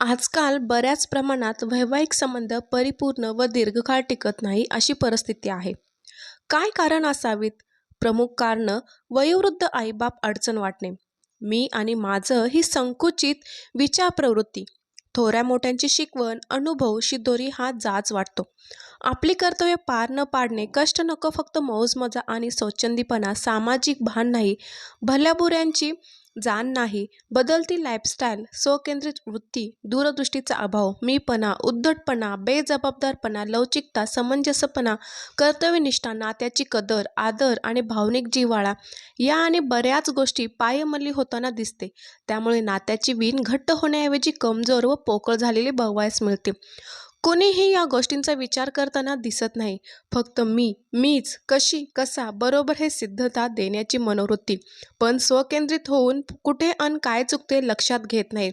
आजकाल बऱ्याच प्रमाणात वैवाहिक संबंध परिपूर्ण व दीर्घकाळ टिकत नाही अशी परिस्थिती आहे. काय कारण असावीत? प्रमुख कारणं वयोवृद्ध आईबाप अडचण वाटणे. मी आणि माझं ही संकुचित विचार प्रवृत्ती थोऱ्या मोठ्यांची शिकवण अनुभव शिदोरी हा जाच वाटतो. आपली कर्तव्य पार न पाडणे कष्ट नको फक्त मौजमजा आणि स्वच्छंदीपणा सामाजिक भान नाही भल्याबुऱ्यांची जाण नाही. बदलती लाईफस्टाईल स्वकेंद्रित वृत्ती दूरदृष्टीचा अभाव मीपणा उद्धटपणा बेजबाबदारपणा लवचिकता समंजसपणा कर्तव्यनिष्ठा नात्याची कदर आदर आणि भावनिक जिव्हाळा या आणि बऱ्याच गोष्टी पायमल्ली होताना दिसते. त्यामुळे नात्याची वीण घट्ट होण्याऐवजी कमजोर व पोकळ झालेली बघवायस मिळते. कोणीही या गोष्टींचा विचार करताना दिसत नाही. फक्त मी मीच कशी कसा बरोबर हे सिद्धता देण्याची मनोवृत्ती. पण स्वकेंद्रित होऊन कुठे अन काय चुकते लक्षात घेत नाही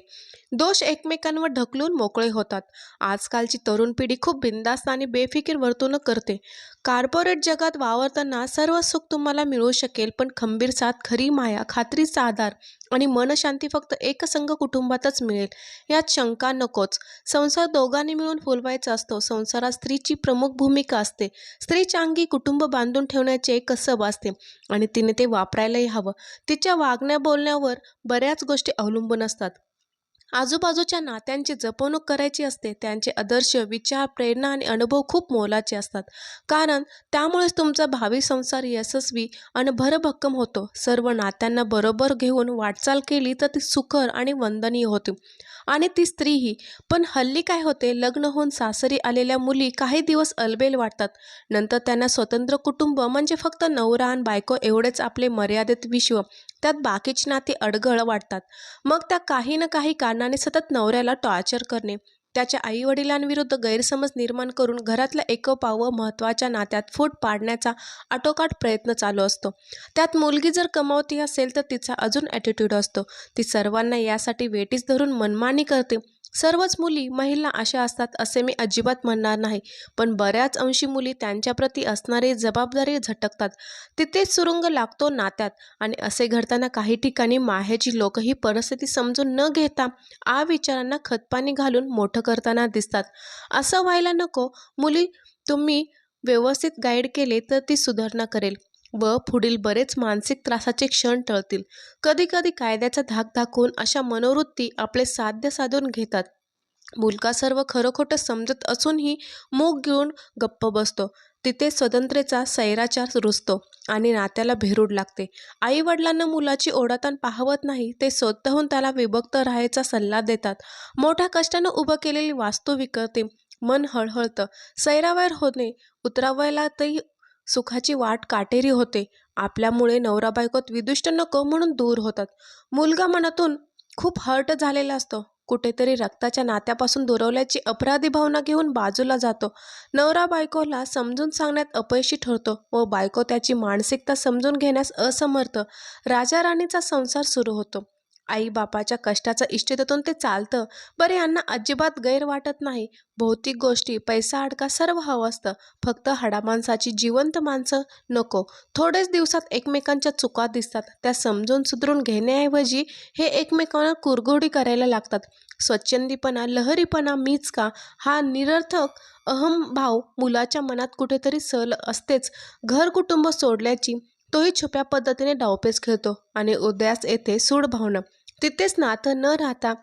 दोष एकमेकांवर ढकलून मोकळे होतात. आजकालची तरुण पिढी खूप बिंदास्त आणि बेफिकीर वर्तवणूक करते. कार्पोरेट जगात वावरताना सर्व सुख तुम्हाला मिळू शकेल पण खंबीर साथ खरी माया खात्रीचा आधार आणि मनशांती फक्त एकसंघ कुटुंबातच मिळेल. यात शंका नकोच. संसार दोघांनी मिळून फुलवायचा असतो. संसारात स्त्रीची प्रमुख भूमिका असते. स्त्रीच्या अंगी कुटुंब बांधून ठेवण्याचे एक कसब असते आणि तिने ते वापरायलाही हवं. तिच्या वागण्या बोलण्यावर बऱ्याच गोष्टी अवलंबून असतात. आजूबाजूच्या नात्यांची जपवणूक करायची असते त्यांचे आदर्श विचार प्रेरणा आणि अनुभव खूप मोलाचे असतात. कारण त्यामुळेच तुमचा भावी संसार यशस्वी आणि भरभक्कम होतो. सर्व नात्यांना बरोबर घेऊन वाटचाल केली तर ती सुखर आणि वंदनीय होती. आणि ती स्त्रीही पण हल्ली काय होते लग्न होऊन सासरी आलेल्या मुली काही दिवस अलबेल वाटतात. नंतर त्यांना स्वतंत्र कुटुंब म्हणजे फक्त नवरा आणि बायको एवढेच आपले मर्यादित विश्व. त्यात बाकीची नाती अडगळ वाटतात. मग त्या काही ना काही कारणाने सतत नवऱ्याला टॉर्चर करणे. त्याच्या आईवडिलांविरुद्ध गैरसमज निर्माण करून घरातल्या एकोपा व महत्त्वाच्या नात्यात फूट पाडण्याचा आटोकाट प्रयत्न चालू असतो. त्यात मुलगी जर कमावती असेल तर तिचा अजून ॲटिट्यूड असतो. ती सर्वांना यासाठी वेटीस धरून मनमानी करते. सर्वच मुली महिला अशा असतात असे मी अजिबात म्हणणार नाही. पण बऱ्याच अंशी मुली त्यांच्याप्रती असणारी जबाबदारी झटकतात. तिथेच सुरुंग लागतो नात्यात आणि असे घडताना काही ठिकाणी माहेची लोक ही परिस्थिती समजून न घेता आ विचारांना खतपाणी घालून मोठं करताना दिसतात. असं व्हायला नको. मुली तुम्ही व्यवस्थित गाईड केले तर ती सुधारणा करेल व पुढील बरेच मानसिक त्रासाचे क्षण टळतील. कधीकधी कायद्याचा धाक दाखवून अशा मनोवृत्ती आपले साध्य साधून घेतात. मुलगा सर्व खरं खोटं समजत असूनही मूग घेऊन गप्प बसतो. तिथे स्वतंत्रेचा सैराचार रुजतो आणि नात्याला भेरूड लागते. आई वडिलांना मुलाची ओढाताण पाहवत नाही ते स्वतःहून त्याला विभक्त राहायचा सल्ला देतात. मोठ्या कष्टानं उभं केलेली वास्तू विकते मन हळहळतं. सैरावैर होणे उतरावयालातही सुखाची वाट काटेरी होते. आपल्यामुळे नवरा बायकोत विदुष्ट नको म्हणून दूर होतात. मुलगा मनातून खूप हर्ट झालेला असतो. कुठेतरी रक्ताच्या नात्यापासून दुरवल्याची अपराधी भावना घेऊन बाजूला जातो. नवरा बायकोला समजून सांगण्यात अपयशी ठरतो व बायको त्याची मानसिकता समजून घेण्यास असमर्थ. राजा राणीचा संसार सुरू होतो. आई बापाच्या कष्टाचं इष्टितेतून ते चालतं. बरं यांना अजिबात गैर वाटत नाही. भौतिक गोष्टी पैसा अडका सर्व हवं असतं. फक्त हाडामाणसाची जिवंत माणसं नको. थोडेच दिवसात एकमेकांच्या चुका दिसतात. त्या समजून सुधरून घेण्याऐवजी हे एकमेकांना कुरघोडी करायला लागतात. स्वच्छंदीपणा लहरीपणा मीच का? हा निरर्थक अहमभाव मुलाच्या मनात कुठेतरी सल असतेच. घर कुटुंब सोडल्याची तोही छुप्या पद्धतीने डावपेच खेळतो आणि उदयास येते सूड भावना. तिथेच नातं न राहता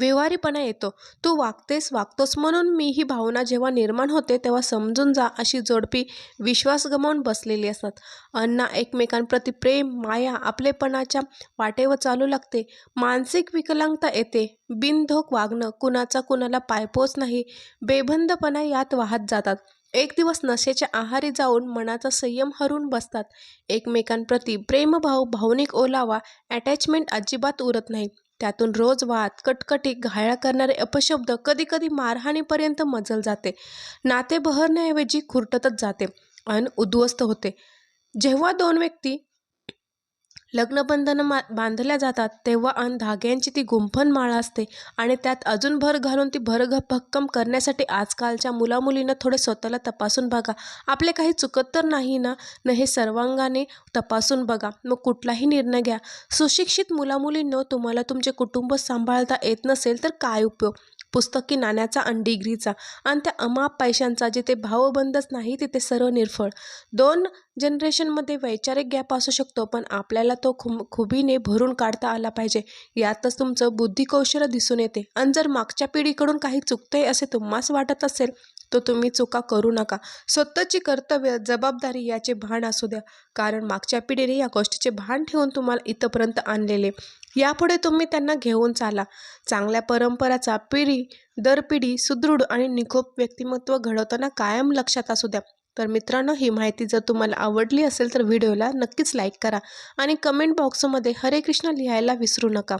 व्यवहारीपणा येतो. तू वागतेस वागतोस म्हणून मी ही भावना जेव्हा निर्माण होते तेव्हा समजून जा अशी जोडपी विश्वास गमावून बसलेली असतात. अण्णा एकमेकांप्रती प्रेम माया आपलेपणाच्या वाटेवर चालू लागते. मानसिक विकलांगता येते. बिनधोक वागणं कुणाचा कुणाला पायपोच नाही. बेबंदपणा यात वाहत जातात. एक दिवस नशेच्या आहारी जाऊन मनाचा संयम हरून बसतात. एकमेकांप्रती प्रेमभाव भावनिक ओलावा अटॅचमेंट अजिबात उरत नाही त्यातून रोज वाद कटकटी घायाळ करणारे अपशब्द कधीकधी मारहाणीपर्यंत मजल जाते. नाते बहरण्याऐवजी खुरटतच जाते अन उद्ध्वस्त होते. जेव्हा दोन व्यक्ती लग्नबंधनं मा बांधल्या जातात तेव्हा अन धाग्यांची ती गुंफण माळ असते आणि त्यात अजून भर घालून ती भरघ भक्कम करण्यासाठी आजकालच्या मुलामुलींना थोडे स्वतःला तपासून बघा. आपले काही चुकत तर नाही ना? न हे सर्वांगाने तपासून बघा. मग कुठलाही निर्णय घ्या. सुशिक्षित मुलामुलींनो तुम्हाला तुमचे कुटुंब सांभाळता येत नसेल तर काय उपयोग? पुस्तकी नाण्याचा आणि डिग्रीचा. आणि त्या अमाप पैशांचा जिथे भावबंधच नाही तिथे सर्व निर्फळ दोन जनरेशनमध्ये वैचारिक गॅप असू शकतो पण आपल्याला तो खुम खुबीने भरून काढता आला पाहिजे. यातच तुमचं बुद्धिकौशल्य दिसून येते. आणि जर मागच्या पिढीकडून काही चुकतंय असे तुम्हास वाटत असेल तर तुम्ही चुका करू नका. स्वतःची कर्तव्य जबाबदारी याचे भान असू द्या. कारण मागच्या पिढीने या गोष्टीचे भान ठेवून तुम्हाला इथंपर्यंत आणलेले. यापुढे तुम्ही त्यांना घेऊन चाला. चांगल्या परंपराचा पिढी दर पिढी सुदृढ आणि निकोप व्यक्तिमत्व घडवताना कायम लक्षात असू द्या. तर मित्रांनो ही माहिती जर तुम्हाला आवडली असेल तर व्हिडिओला नक्कीच लाईक करा आणि कमेंट बॉक्समध्ये हरे कृष्ण लिहायला विसरू नका.